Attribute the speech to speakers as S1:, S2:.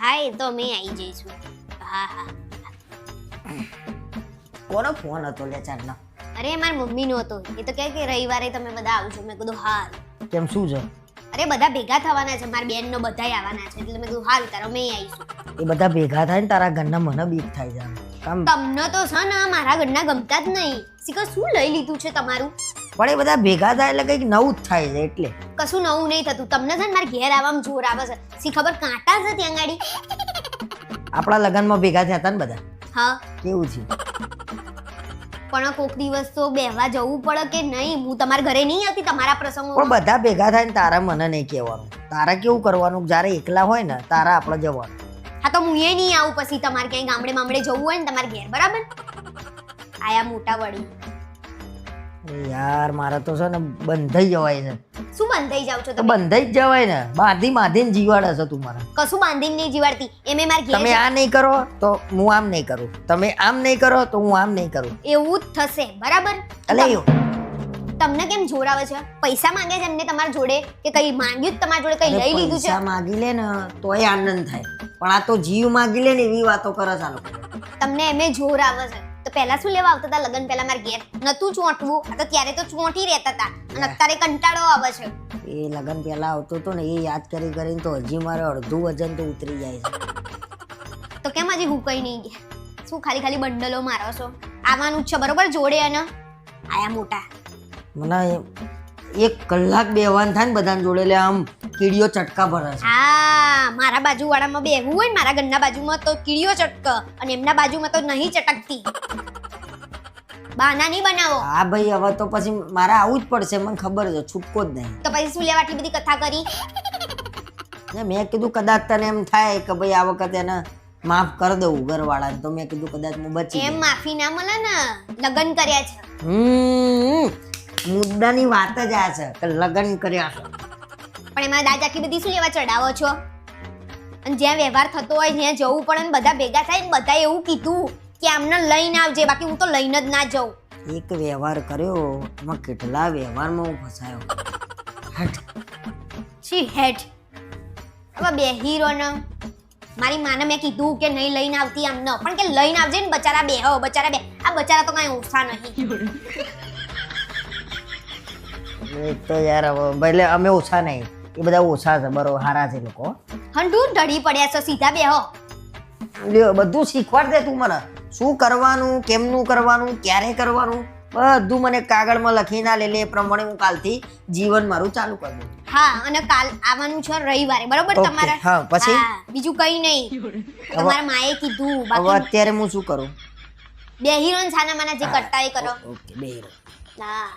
S1: હા એ તો મેં આવી જઈશું હા હા
S2: કોનો ફોન હતો લે ચાલનો?
S1: અરે મારી મમ્મીનો હતો. એ તો કહે કે રવિવારે તમે બધા આવજો. મેં કીધું હા
S2: કેમ શું છે?
S1: અરે બધા ભેગા થવાના છે. મારા બેનનો બધાય આવવાના છે. એટલે મેં કીધું હાલ તારો મેં આવીશું
S2: એ બધા ભેગા થાય ને તારા ઘરના મને બીક થાય છે. કામ
S1: તમને તો છે ને મારા ઘરના ગમતા જ નહીં. શીખર શું લઈ લીધું છે તમારું?
S2: પણ એ બધા ભેગા થાય એટલે કંઈક નવું જ થાય છે એટલે.
S1: કશું નવું નહીં થતું. તમને છે ને મારા ઘેર આવવામાં જોર આવે છે. શી ખબર કાંટા છે ત્યાં ગાડી?
S2: આપણા લગનમાં ભેગા થયા હતા ને બધા?
S1: હા.
S2: કેવું છે?
S1: પણ કોક દિવસ તો બેહવા જવું પડે કે નહીં? હું તમારા ઘરે નહીં આવતી તમારા
S2: પણ બધા ભેગા થાય ને તારા મને નહીં કહેવાનું. તારા કેવું કરવાનું? જ્યારે એકલા હોય ને તારા આપણે જવાનું.
S1: હા તો હું એ નહીં આવું પછી તમારે ક્યાંય ગામડે મામડે જવું હોય ને તમારે ઘેર બરાબર? આયા મોટા વળી.
S2: યાર મારા તો છે ને બંધાઈ જવાય છે.
S1: શું બંધાઈ જાવ છો
S2: તો
S1: તમે?
S2: બંધાઈ જ જવાય ને. બાંધી બાંધીને જીવાડે છે તું મારા.
S1: કશું બાંધીને નહીં જીવાડતી. એમે માર ઘેર
S2: તમે આ નહીં કરો તો હું આમ નહીં કરું. તમે આમ નહીં કરો તો હું આમ નહીં કરું.
S1: એવું જ થશે બરાબર?
S2: એટલે
S1: તમને કેમ જોર આવે છે? પૈસા માંગે છે એમને તમારા જોડે? કે કઈ માંગ્યું જ તમારા જોડે? કઈ લઈ લીધું છે?
S2: પૈસા માગી લે ને તોય આનંદ થાય. પણ આ તો જીવ માગી લે ને એવી વાતો કરે છે
S1: તમને એમે જોર આવે છે. તો પહેલા શું લેવા આવતા હતા? લગન પહેલા મારા ઘેર. નતું ચોંટવું. તો ત્યારે તો ચોંટી રહેતા હતા. અને અત્યારે કંટાળો આવે છે.
S2: એ લગન પહેલા આવતો હતો ને એ યાદ કરી કરીને તો હજી મારે અડધું વજન તો ઉતરી જાય છે.
S1: તો કેમ હજી હું કઈ નહીં ગયા? શું ખાલી ખાલી બંડલો મારો છો? આવવાનું છે બરોબર? જોડે અને? આયા મોટા.
S2: મને એક કલાક બેવાન થાય ને બધાને જોડે એટલે આમ કીડીઓ ચટકા ભરે છે.
S1: હા મારા બાજુવાળામાં બેહવું હોય ને મારા ઘરના બાજુમાં તો કીડીઓ ચટક અને એમના બાજુમાં તો નહીં ચટકતી. બાના નહીં બનાવો.
S2: હા ભાઈ હવે તો પછી મારે આવું જ પડશે મને ખબર છે છૂટકો જ નહીં.
S1: તો પછી શું લેવા આટલી બધી કથા કરી?
S2: મેં કીધું કદાચ તને એમ થાય કે ભાઈ આ વખતે એને માફ કરી દઉં ઘરવાળા તો મેં કીધું કદાચ હું બચી
S1: એમ માફી ના મળે ને? લગન કર્યા છે.
S2: હમ મુદ્દાની વાત જ આ છે કે લગ્ન કર્યા છે.
S1: પણ એમાં દાદા આખી બધી શું લેવા ચડાવો છો? અને જ્યાં વ્યવહાર થતો હોય ત્યાં જવું પડે ને બધા ભેગા થાય ને બધા એવું કીધું કે આમને લઈને આવજે બાકી હું તો લઈને જ ના જાઉં.
S2: એક વ્યવહાર કર્યો એમાં કેટલા વ્યવહારમાં હું ફસાયો? હટ
S1: છી હેઠ? હવે બે હીરોને. મારી માને મેં કીધું કે નહીં લઈને આવતી આમ ન પણ કે લઈને આવજે ને બચારા બે. હો બચારા બે. આ બચારા તો કાંઈ ઓછા નહીં.
S2: તો યાર હવે ભલે અમે ઓછા નહીં. એ બધા ઓછા છે બરો હારા છે લોકો.
S1: હંડુ ઢળી પડ્યા છો સીધા બેહો. લે
S2: લ્યો, બધું શીખવાડ દે તું મને. શું કરવાનું કેમનું કરવાનું ક્યારે કરવાનું? બધું મને કાગળમાં લખી ના લે એ પ્રમાણે હું કાલથી જીવન મારું ચાલુ કરી દઉં.
S1: હા અને કાલ આવવાનું છે રવિવારે બરોબર તમારે?
S2: હા, પછી?
S1: બીજું કઈ નહીં. તમારા માએ કીધું
S2: હવે અત્યારે હું શું કરું?
S1: બે હિરોન સાના માના જે કરતા એ કરો.
S2: ઓકે બે
S1: હા.